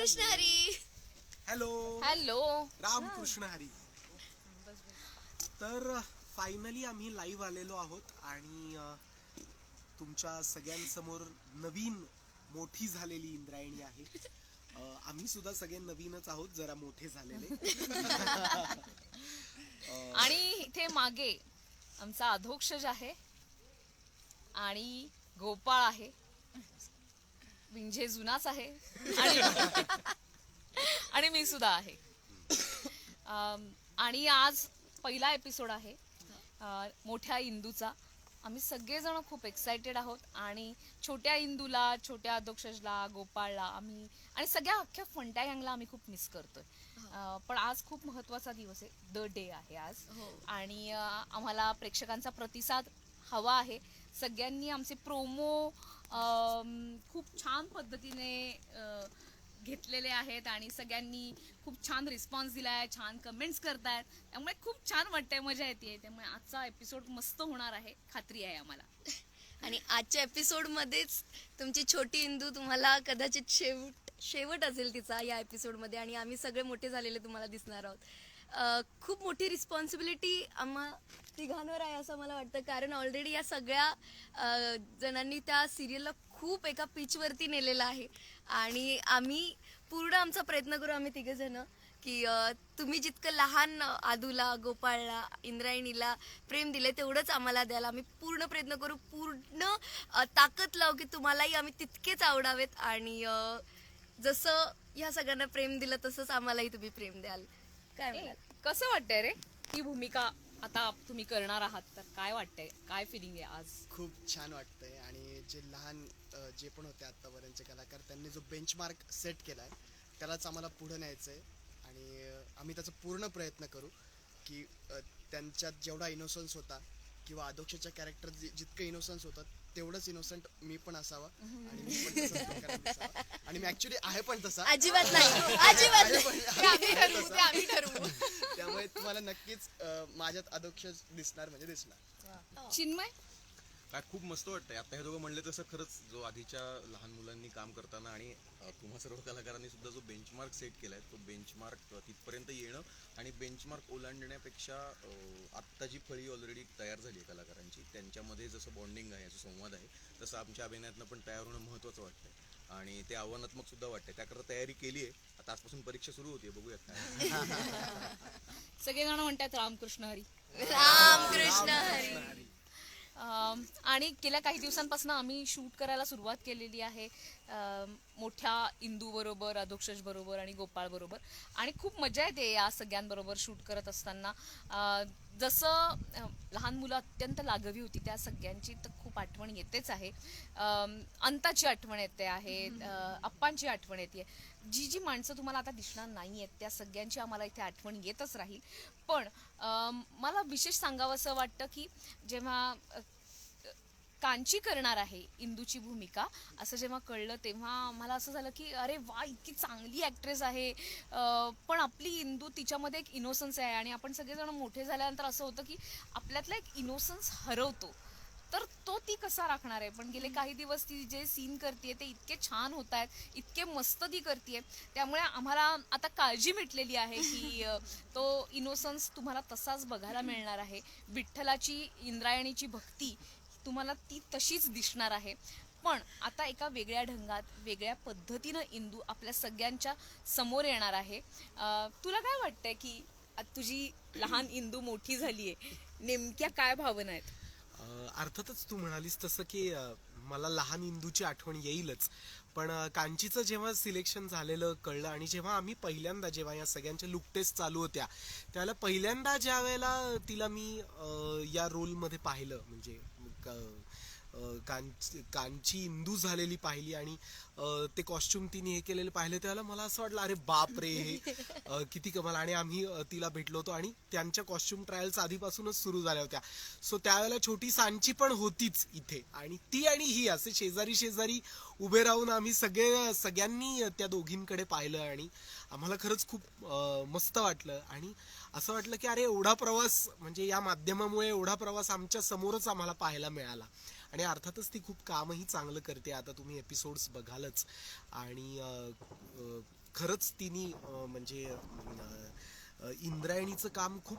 Ramakrishna Hari hello. Hello. Ramakrishna Hari. तर finally आम्ही live आलेलो आहोत आणि तुमच्या सगळ्यांसमोर नवीन मोठी झालेली इंद्रायणी आहे. आम्ही सुद्धा सगळे नवीनच आहोत जरा मोठे झालेले. आणि इथे मागे आमचा अधोक्षज आहे आणि गोपाळ आहे. म्हणजे जुनाच आहे. आणि आणि मी सुद्धा आहे. अम, आणि आज पहिला एपिसोड आहे. अ, मोठ्या इंदूचा. आम्ही सगळेजण खूप एक्सायटेड आहोत आणि छोट्या इंदूला छोट्या अधोक्षजला गोपाळला आम्ही आणि सगळ्या अख्ख्या फंटा गँगला आम्ही खूप मिस करतोय. अ, पण आज खूप महत्त्वाचा दिवस आहे. द डे आहे आज. आणि अ, आम्हाला प्रेक्षकांचा प्रतिसाद हवा आहे. सगळ्यांनी आमचे प्रोमो खूप छान पद्धतीने घेतलेले आहेत आणि सगळ्यांनी खूप छान रिस्पॉन्स दिला आहे छान कमेंट्स करतायत. त्यामुळे खूप छान वाटतंय मजा येते त्यामुळे आजचा एपिसोड मस्त होणार आहे. खात्री आहे आम्हाला. आणि आजच्या एपिसोडमध्येच तुमची छोटी इंदू तुम्हाला कदाचित शेवट शेवट असेल तिचा या एपिसोडमध्ये आणि आम्ही सगळे मोठे झालेले तुम्हाला दिसणार आहोत. खूप मोठी रिस्पॉन्सिबिलिटी आम्हा तिघांवर आहे असं मला वाटतं. कारण ऑलरेडी या सगळ्या जणांनी त्या सिरियलला खूप एका पिचवरती नेलेलं आहे. आणि आम्ही पूर्ण आमचा प्रयत्न करू आम्ही तिघे जण की तुम्ही जितकं लहान आदूला गोपाळला इंद्रायणीला प्रेम दिले तेवढंच आम्हाला द्यायला आम्ही पूर्ण प्रयत्न करू पूर्ण ताकद लावू की तुम्हालाही आम्ही तितकेच आवडावेत. आणि जसं ह्या सगळ्यांना प्रेम दिलं तसंच आम्हालाही तुम्ही प्रेम द्याल. काय कसं वाटतंय रे? ही भूमिका आता तुम्ही करणार आहात तर काय वाटतंय? काय फिलिंग आहे आज? खूप छान वाटतंय. आणि जे लहान अ, जे पण होते आत्तापर्यंतचे कलाकार त्यांनी जो बेंचमार्क सेट केला आहे त्यालाच आम्हाला पुढं न्यायचं आहे आणि अ, आम्ही त्याचा पूर्ण प्रयत्न करू की अ, त्यांच्यात जेवढा इनोसन्स होता किंवा आदोक्षच्या कॅरेक्टर जितकं इनोसन्स होतं तेवढंच इनोसंट मी पण असावा आणि मी पण तसाच प्रकारात दिसावा. आणि मी ऍक्च्युली आहे पण तसा. अजिबात नाही. अजिबात आहे नाही. पण- आम्ही ठरवू ते आम्ही ठरवू. त्यामुळे तुम्हाला नक्कीच अ, माझ्यात अदोक्ष दिसणार म्हणजे दिसणार. चिन्मय? काय खूप मस्त वाटतंय. आता हे दोघं म्हणले तसं खरंच जो आधीच्या लहान मुलांनी काम करताना आणि तुम्हा सर्व कलाकारांनी सुद्धा जो बेंचमार्क सेट केलाय तो बेंचमार्क तिथपर्यंत येणं आणि बेंचमार्क ओलांडण्यापेक्षा आत्ता जी फळी ऑलरेडी तयार झाली आहे कलाकारांची त्यांच्यामध्ये जसं बॉन्डिंग आहे जसं संवाद आहे तसं आमच्या अभिनयातनं पण तयार होणं महत्त्वाचं वाटतंय. आणि ते आव्हानात्मक सुद्धा वाटतंय. त्याकरता तयारी केली आहे. आता आजपासून परीक्षा सुरू होती बघूयात काय सगळेजण म्हणतात रामकृष्ण हरी. रामकृष्ण हरी. आणि गेल्या काही दिवसांपासून आम्ही शूट करायला सुरुवात केलेली आहे मोठ्या इंदूबरोबर बरोबर आणि गोपाळबरोबर आणि खूप मजा येते या सगळ्यांबरोबर शूट करत असताना. जसं लहान मुलं अत्यंत लागवी होती त्या सगळ्यांची तर खूप आठवण येतेच आहे. अंताची आठवण येते आहे अप्पांची आठवण येते. जी जी माणसं तुम्हाला आता दिसणार नाही आहेत त्या सगळ्यांची आम्हाला इथे आठवण येतच राहील. पण मला विशेष सांगावं असं वाटतं की जेव्हा कांची करणार आहे इंदूची भूमिका. असं जेव्हा कळलं तेव्हा मला असं झालं की अरे वा इतकी चांगली ॲक्ट्रेस आहे. पण आपली इंदू तिच्यामध्ये एक इनोसन्स आहे आणि आपण सगळेजण मोठे झाल्यानंतर असं होतं की आपल्यातला एक इनोसन्स हरवतो. तर तो ती कसा राखणार आहे? पण गेले काही दिवस ती जे सीन करते ते इतके छान होत आहेत इतके मस्त ती करते त्यामुळे आम्हाला आता काळजी मिटलेली आहे की तो इनोसन्स तुम्हाला तसाच बघायला मिळणार आहे. विठ्ठलाची इंद्रायणीची भक्ती तुम्हाला ती तशीच दिसणार आहे. पण आता एका वेगळ्या ढंगात वेगळ्या पद्धतीनं इंदू आपल्या सगळ्यांच्या समोर येणार आहे. तुला काय वाटतंय की तुझी लहान इंदू मोठी झाली आहे नेमक्या काय भावना आहेत? अर्थातच तू म्हणालीस तसं की मला लहान इंदूची आठवण येईलच. पण कांचीचं जेव्हा सिलेक्शन झालेलं कळलं आणि जेव्हा आम्ही पहिल्यांदा जेव्हा या सगळ्यांच्या लुक टेस्ट चालू होत्या त्यावेळेला पहिल्यांदा ज्या वेळेला तिला मी या रोलमध्ये पाहिलं म्हणजे क- अ, कांची कांची इंदू झालेली पाहिली आणि ते कॉस्ट्युम तिने हे केलेलं पाहिलं त्याला मला असं वाटलं अरे बाप रे हे किती कमाल. आणि आम्ही तिला भेटलो होतो आणि त्यांच्या कॉस्ट्युम ट्रायल्स आधीपासूनच सुरू झाल्या होत्या. सो त्यावेळेला छोटी सांची पण होतीच इथे. आणि ती आणि ही असे शेजारी शेजारी उभे राहून आम्ही सगळे सगळ्यांनी त्या दोघींकडे पाहिलं आणि आम्हाला खरंच खूप मस्त वाटलं. आणि असं वाटलं की अरे एवढा प्रवास म्हणजे या माध्यमामुळे एवढा प्रवास आमच्या समोरच आम्हाला पाहायला मिळाला. आणि अर्थातच ती खूप कामही चांगलं करते. आता तुम्ही एपिसोड्स बघालच. आणि खरंच तिने म्हणजे इंद्रायणीचं काम खूप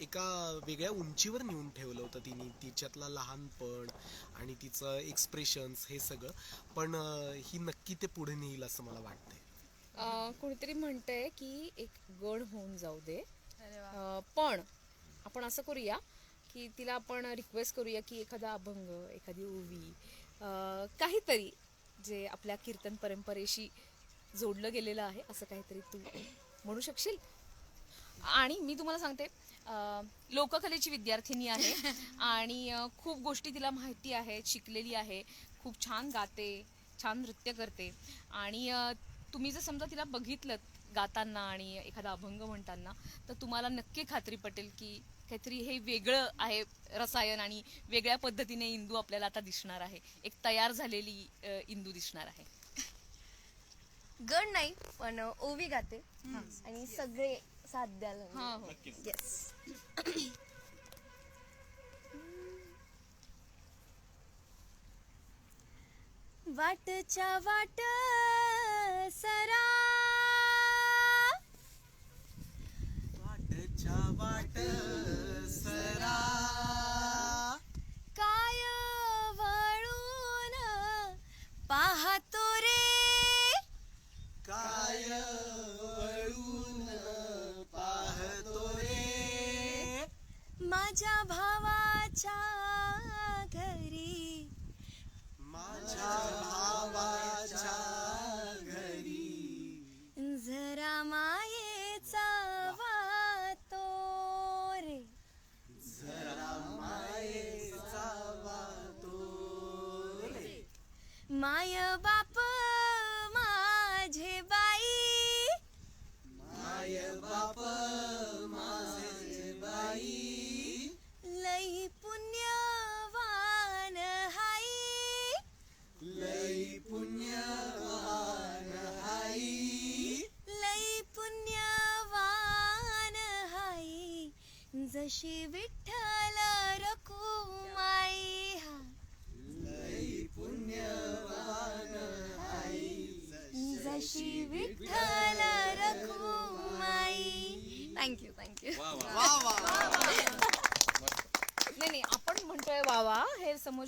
एका वेगळ्या उंचीवर नेऊन ठेवलं होतं तिने. तिच्यातला लहानपण आणि तिचं एक्सप्रेशन्स हे सगळं. पण ही नक्की ते पुढे नेईल असं मला वाटतंय. अं, कोणीतरी म्हणतंय की एक गण होऊन जाऊ दे. पण आपण असं करूया. की तिला आपण रिक्वेस्ट करूया की एखादा अभंग एखादी ओवी काहीतरी जे आपल्या कीर्तन परंपरेशी जोडलं गेलेलं आहे असं काहीतरी तू म्हणू शकशील? आणि मी तुम्हाला सांगते लोककलेची विद्यार्थिनी आहे आणि खूप गोष्टी तिला माहिती आहेत शिकलेली आहे खूप छान गाते छान नृत्य करते आणि तुम्ही जर समजा तिला बघितलं गाताना आणि एखादा अभंग म्हणताना तर तुम्हाला नक्की खात्री पटेल की काहीतरी हे वेगळं आहे रसायन आणि वेगळ्या पद्धतीने इंदू आपल्याला आता दिसणार आहे. एक तयार झालेली इंदू दिसणार आहे. गण नाही पण ओवी गाते. आणि सगळे साथ द्याल. हा येस वाटच्या वाट सरा वाटच्या माय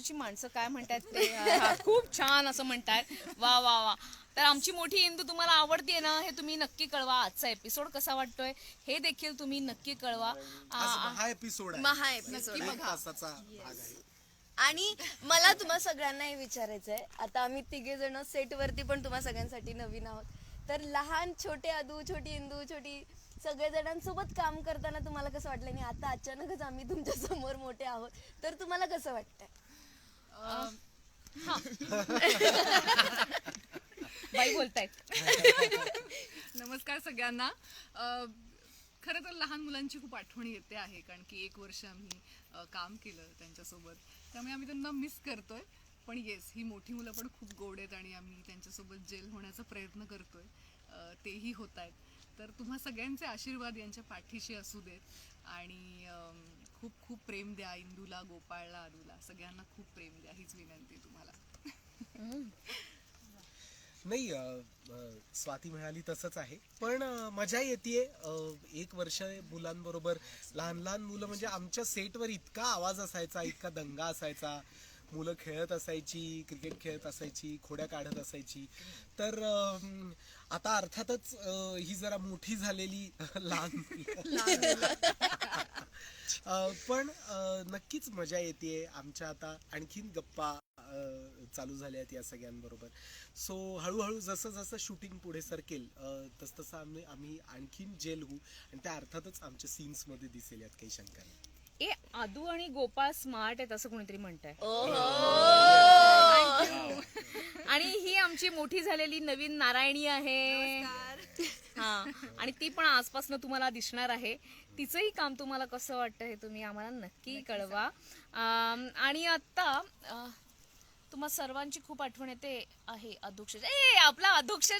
समोरची माणसं काय म्हणतात ते हा, खूप छान असं म्हणतात. वा वा वा. तर आमची मोठी इंदू तुम्हाला आवडते ना हे तुम्ही नक्की कळवा. आजचा एपिसोड कसा वाटतोय हे देखील तुम्ही नक्की कळवा. आ- हा एपिसोड आहे. महा एपिसोड एक तासाचा भाग आहे आणि मला तुम्हा सगळ्यांना हे विचारायचं आहे आता आम्ही तिघे जण सेट वरती पण तुम्हा सगळ्यांसाठी नवीन आहोत. तर लहान छोटे अदू छोटी इंदू छोटी सगळे जणांसोबत काम करताना तुम्हाला कसं वाटलं? आणि आता अचानकच आम्ही तुमच्यासमोर मोठे आहोत. तर तुम्हाला कसं वाटतंय? बाई बोलतायत. नमस्कार सगळ्यांना. अ, खरं तर लहान मुलांची खूप आठवण येते आहे कारण की एक वर्ष आम्ही अ, काम केलं त्यांच्यासोबत. त्यामुळे आम्ही त्यांना मिस करतोय. पण येस ही मोठी मुलं पण खूप गोड आहेत आणि आम्ही त्यांच्यासोबत जेल होण्याचा प्रयत्न करतोय. अ, तेही होत आहेत तर तुम्हा सगळ्यांचे आशीर्वाद यांच्या पाठीशी असू देत. आणि अम, खूप खूप प्रेम द्या इंदूला गोपाळला अदूला सगळ्यांना खूप प्रेम द्या हीच विनंती तुम्हाला. नाही अ, अ, स्वाती म्हणाली तसंच आहे. पण अ, मजा येते एक वर्ष मुलांबरोबर लहान लहान मुलं म्हणजे आमच्या सेटवर इतका आवाज असायचा इतका दंगा असायचा. मुलं खेळत असायची क्रिकेट खेळत असायची खोड्या काढत असायची. तर आता अर्थातच अ, ही जरा मोठी झालेली लहान मुलं. पण नक्कीच मजा येते आमच्या आता आणखीन गप्पा चालू झाल्या आहेत या सगळ्यांबरोबर. सो हळूहळू जसं जसं शूटिंग पुढे सरकेल तसतसं तसं आम्ही आम्ही आणखीन जेल होऊ आणि त्या अर्थातच आमच्या सीन्समध्ये दिसेल यात काही शंका नाही. ए आदू आणि गोपाळ स्मार्ट आहेत असं कोणीतरी म्हणतंय. आणि ही आमची मोठी झालेली नवीन नारायणी आहे. हा आणि ती पण आजपासून तुम्हाला दिसणार आहे. तिचंही काम तुम्हाला कसं वाटतं हे तुम्ही आम्हाला नक्की कळवा. आणि आता तुम्हा सर्वांची खूप आठवण येते. आहे अध्यक्ष ए आपला अध्यक्ष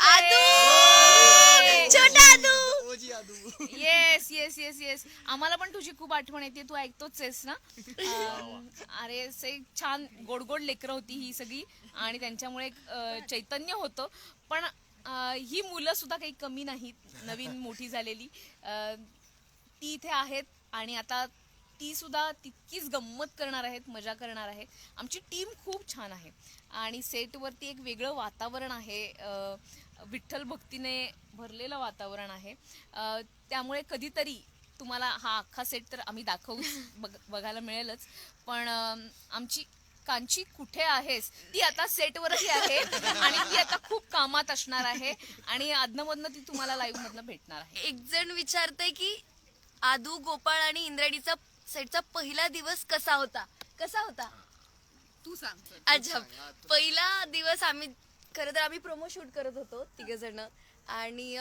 येस येस येस येस आम्हाला पण तुझी खूप आठवण येते. तू ऐकतोच आहेस ना? अं, अरे से छान गोड गोड लेकरं होती ही सगळी. आणि त्यांच्यामुळे एक, अं, चैतन्य होतं. पण अं, ही मुलं सुद्धा काही कमी नाहीत. नवीन मोठी झालेली. अं, ती इथे आहेत. आणि आता ती सुद्धा तितकीच गंमत करणार आहेत मजा करणार आहे आमची टीम खूप छान आहे. आणि सेटवरती एक वेगळं वातावरण आहे. विठ्ठल भक्तीने भरलेलं वातावरण आहे. त्यामुळे कधीतरी तुम्हाला हा अख्खा सेट तर आम्ही दाखवू बघ- बघायला मिळेलच. पण आमची कांची कुठे आहेस? ती आता सेटवरही आहे आणि ती आता खूप कामात असणार आहे आणि अधनमधनं ती तुम्हाला लाईव्ह मधनं भेटणार आहे. एक जण विचारतंय की आदू गोपाळ आणि इंद्राणीचा सेटचा पहिला दिवस कसा होता? कसा होता? तू सांग. अच्छा पहिला दिवस आम्ही खरं तर आम्ही प्रोमो शूट करत होतो तिघ जण आणि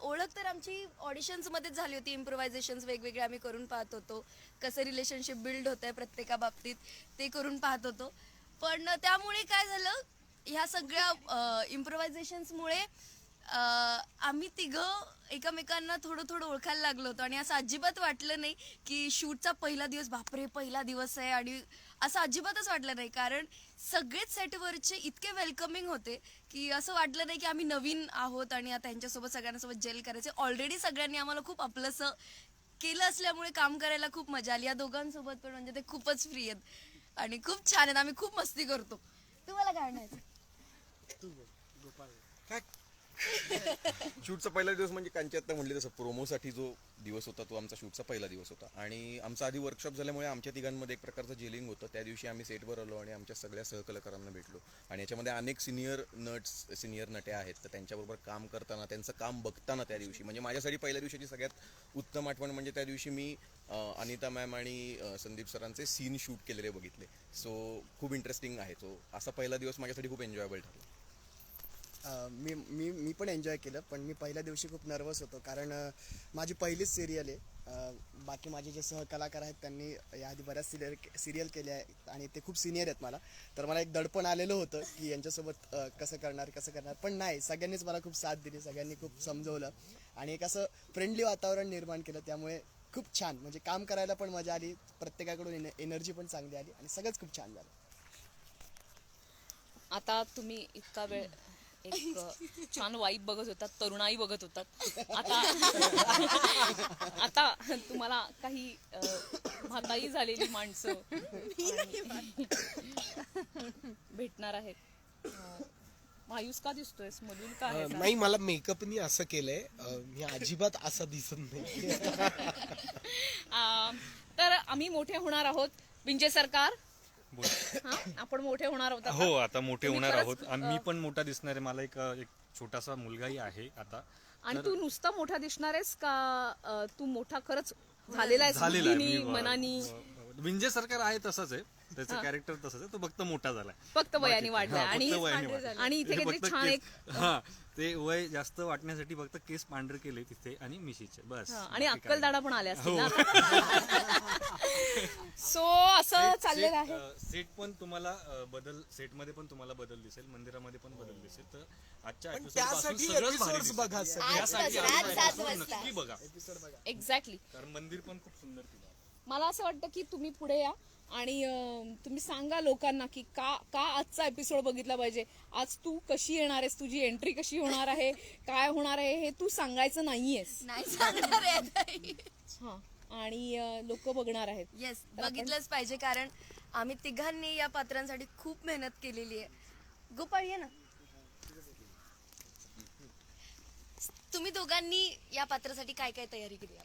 ओळख तर आमची ऑडिशन्स मध्येच झाली होती. इम्प्रोव्हायझेशन वेगवेगळे आम्ही करून पाहत होतो. कसं रिलेशनशिप बिल्ड होत आहे प्रत्येका बाबतीत ते करून पाहत होतो. पण त्यामुळे काय झालं ह्या सगळ्या इम्प्रोव्हायझेशन्समुळे आम्ही तिघं एकमेकांना थोडं थोडं ओळखायला लागलो होतो आणि असं अजिबात वाटलं नाही की शूटचा पहिला दिवस बापरे पहिला दिवस आहे आणि असं अजिबातच वाटलं नाही. कारण सगळेच सेटवरचे इतके वेलकमिंग होते की असं वाटलं नाही की आम्ही नवीन आहोत आणि आता यांच्यासोबत सगळ्यांसोबत जेल करायचे. ऑलरेडी सगळ्यांनी आम्हाला खूप आपलंसं केलं असल्यामुळे काम करायला खूप मजा आली. या दोघांसोबत पण म्हणजे ते खूपच फ्री आहेत आणि खूप छान आहेत. आम्ही खूप मस्ती करतो. तुम्हाला काय म्हणायचं काय? शूटचा पहिला दिवस म्हणजे कांची आत्ता म्हणले तसं प्रोमोसाठी जो दिवस होता तो आमचा शूटचा पहिला दिवस होता. आणि आमचा आधी वर्कशॉप झाल्यामुळे आमच्या तिघांमध्ये एक प्रकारचं जेलिंग होतं. त्या दिवशी आम्ही सेटवर आलो आणि आमच्या सगळ्या सहकलाकारांना भेटलो. आणि याच्यामध्ये अनेक सिनियर नट्स सिनियर नटे आहेत. तर त्यांच्याबरोबर काम करताना त्यांचं काम बघताना त्या दिवशी म्हणजे माझ्यासाठी पहिल्या दिवशीची सगळ्यात उत्तम आठवण म्हणजे त्या दिवशी मी अनिता मॅम आणि संदीप सरांचे सीन शूट केलेले बघितले. सो खूप इंटरेस्टिंग आहे. तो असा पहिला दिवस माझ्यासाठी खूप एन्जॉयबल ठरला. मी मी मी पण एन्जॉय केलं पण मी पहिल्या दिवशी खूप नर्वस होतो. कारण माझी पहिलीच सिरियल आहे. बाकी माझे जे सहकलाकार आहेत त्यांनी याआधी बऱ्याच सिरियल सिरियल केल्या आहेत आणि ते खूप सिनियर आहेत मला. तर मला एक दडपण आलेलं होतं की यांच्यासोबत कसं करणार कसं करणार. पण नाही सगळ्यांनीच मला खूप साथ दिली सगळ्यांनी खूप समजवलं. आणि एक असं फ्रेंडली वातावरण निर्माण केलं त्यामुळे खूप छान. म्हणजे काम करायला पण मजा आली प्रत्येकाकडून एन एनर्जी पण चांगली आली आणि सगळंच खूप छान झालं. आता तुम्ही इतका वेळ एक छान वाईब बघत होतात तरुणाई बघत होतात. आता आता तुम्हाला काही म्हाताई झालेली माणसं भेटणार आहेत. मायूस का दिसतोयस? मधून का नाही मला मेकअपनी असं केलंय. मी अजिबात असं दिसत नाही. तर आम्ही मोठे होणार आहोत विंजे सरकार. हा? आपण मोठे होणार आहोत आता. हो आता मोठे तुम्ही होणार खरंच, आहोत. मी पण मोठा दिसणार आहे. मला एक एक छोटासा मुलगाही आहे आता. आणि तू नुसता मोठा दिसणार आहेस का अ, तू मोठा खरंच झालेला आहेस? झालेला आहे. बुद्धीनी, मी मनानी? विंजे सरकार आहे तसंच आहे. त्याचं कॅरेक्टर तसंच आहे. तो फक्त मोठा झालाय. फक्त वयाने वाढलाय. हा, आणि फक्त वयाने वाढलाय. आणि इथे काहीतरी फक्त छान केस- एक हा ते वय जास्त वाटण्यासाठी फक्त केस पांढरे केले तिथे आणि मिशीचे. बस. हा, आणि बाकी काही अक्कलदाडा पण आल्या असतील हो. ना? सो असं सेट- चाललेलं सेट, आहे. अ, सेट पण तुम्हाला अ, बदल सेटमध्ये पण तुम्हाला बदल दिसेल मंदिरामध्ये पण बदल दिसेल. तर आजच्या पण episode पासून त्यासाठी सगळंच भारी episodes दिसेल. बघा सगळे. त्यासाठी आज आजचा सात episode वाजता. नक्की बघा. एक्झॅक्टली कारण मंदिर पण खूप सुंदर केलं. मला असं वाटतं की तुम्ही पुढे या आणि तुम्ही सांगा लोकांना की का का आजचा एपिसोड बघितला पाहिजे? आज तू कशी येणार आहेस? तुझी एंट्री कशी होणार आहे? काय होणार आहे? हे तू सांगायचं नाहीयेस. नाही सांगणार आहे हा. आणि लोक बघणार आहेत. येस बघितलंच पाहिजे कारण आम्ही तिघांनी या पात्रांसाठी खूप मेहनत केलेली आहे. गोपाळ ये ना. तुम्ही दोघांनी या पात्रासाठी काय काय तयारी केली?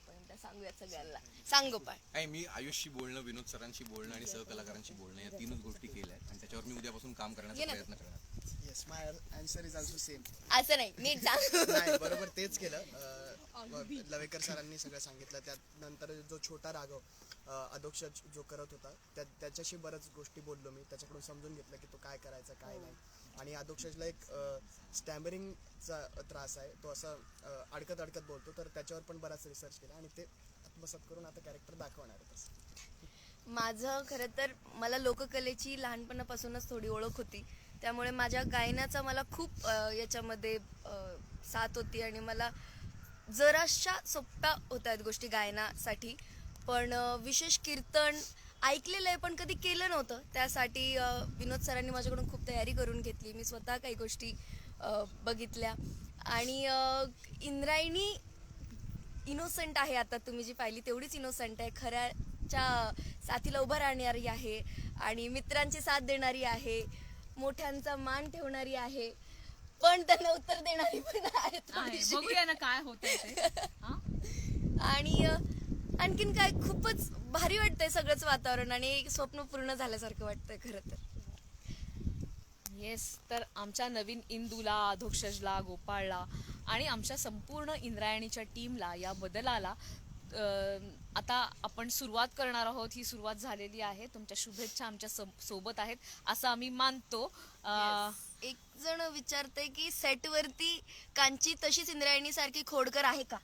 सांगूयात सगळ्यांना. सांग गोपाळ नाही मी आयुषशी बोलणं विनोद सरांशी बोलणं आणि सहकलाकारांशी बोलणं या तीनच गोष्टी केल्या आहेत आणि त्याच्यावर मी उद्यापासून काम करण्याचा ना. प्रयत्न करणार yes my answer is also same असं नाही नीट सांग. नाही बरोबर तेच केलं. अं, लवेकर सरांनी सगळं सांगितलं. त्यानंतर जो छोटा राघव अं, अधोक्ष जो करत होता त्या त्याच्याशी बऱ्याच गोष्टी बोललो मी. त्याच्याकडून समजून घेतलं की तो काय करायचा काय नाही. आणि अधोक्षजला एक स्टॅमरिंगचा त्रास आहे. तो असा अडकत अडकत बोलतो. तर त्याच्यावर पण बराच रिसर्च केला आणि ते आत्मसात करून आता कॅरेक्टर दाखवणार आहे तसं. माझं खरं तर मला लोककलेची लहानपणापासूनच थोडी ओळख होती. त्यामुळे माझ्या गायनाचा मला खूप याच्यामध्ये साथ होती आणि मला जराशा सोप्या होत आहेत गोष्टी गायनासाठी. पण विशेष कीर्तन ऐकलेलं आहे पण कधी केलं नव्हतं. त्यासाठी विनोद सरांनी माझ्याकडून खूप तयारी करून घेतली. मी स्वतः काही गोष्टी बघितल्या. आणि इंद्रायणी इनोसंट आहे आता. तुम्ही जी पाहिली तेवढीच इनोसंट आहे. खऱ्याच्या साथीला उभं राहणारी आहे आणि मित्रांची साथ देणारी आहे. मोठ्यांचा मान ठेवणारी आहे. पण त्यांना उत्तर देणारी पण आहे. बघूया ना काय होतंय ते. हा? आणि आणखीन काय खूपच भारी वाटतंय सगळंच वातावरण आणि एक स्वप्न पूर्ण झाल्यासारखं वाटतंय खरं तर. येस तर आमच्या नवीन इंदूला अधोक्षजला गोपाळला आणि आमच्या संपूर्ण इंद्रायणीच्या टीमला या बदलाला आता आपण सुरुवात करणार आहोत. ही सुरुवात झालेली आहे. तुमच्या शुभेच्छा आमच्यासोबत आहेत असं आम्ही मानतो. एक जण विचारतंय की सेट वरती कांची तशीच इंद्रायणी सारखी खोडकर आहे का?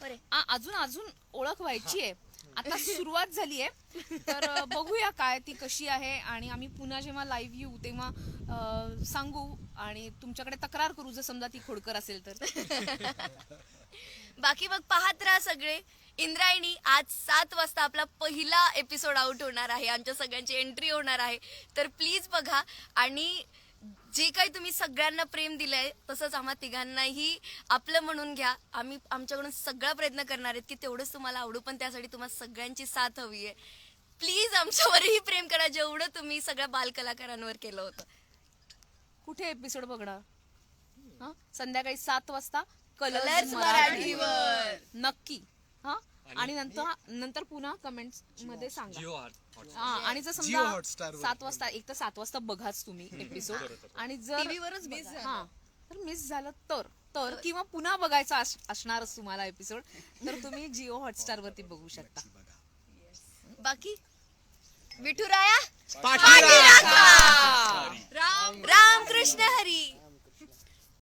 बरे आ- अजून अजून ओळख व्हायची आहे आता सुरुवात झाली आहे. तर बघूया काय ती कशी आहे आणि आम्ही पुन्हा जेव्हा लाईव्ह येऊ तेव्हा अ, सांगू आणि तुमच्याकडे तक्रार करू जर समजा ती खोडकर असेल तर. बाकी मग पाहत राहा सगळे. इंद्रायणी आज सात वाजता आपला पहिला एपिसोड आउट होणार आहे. आमच्या सगळ्यांची एंट्री होणार आहे. तर प्लीज बघा आणि जे काही तुम्ही सगळ्यांना प्रेम दिलंय तसंच आम्हा तिघांनाही आपलं म्हणून घ्या. आम्ही आमच्याकडून सगळा प्रयत्न करणार आहेत की तेवढंच तुम्हाला आवडू पण त्यासाठी तुम्हाला सगळ्यांची साथ हवी आहे. प्लीज आमच्यावरही प्रेम करा जेवढं तुम्ही सगळ्या बालकलाकारांवर केलं होतं. कुठे एपिसोड बघणार? हं? संध्याकाळी सात वाजता कलर्स मराठीवर. नक्की. हा? आणि नंतर नंतर पुन्हा कमेंट्समध्ये सांगा. हा आणि जर जिओ समजा हॉटस्टारवर. सात वाजता एक तर सात वाजता बघाच तुम्ही एपिसोड आणि जर TV वरच बघा. हा तर मिस झालं तर तर किंवा पुन्हा बघायचं अस- असणारच तुम्हाला एपिसोड तर तुम्ही जिओ हॉटस्टार वरती बघू शकता. बाकी? विठुराया? पाठी राम कृष्ण हरी!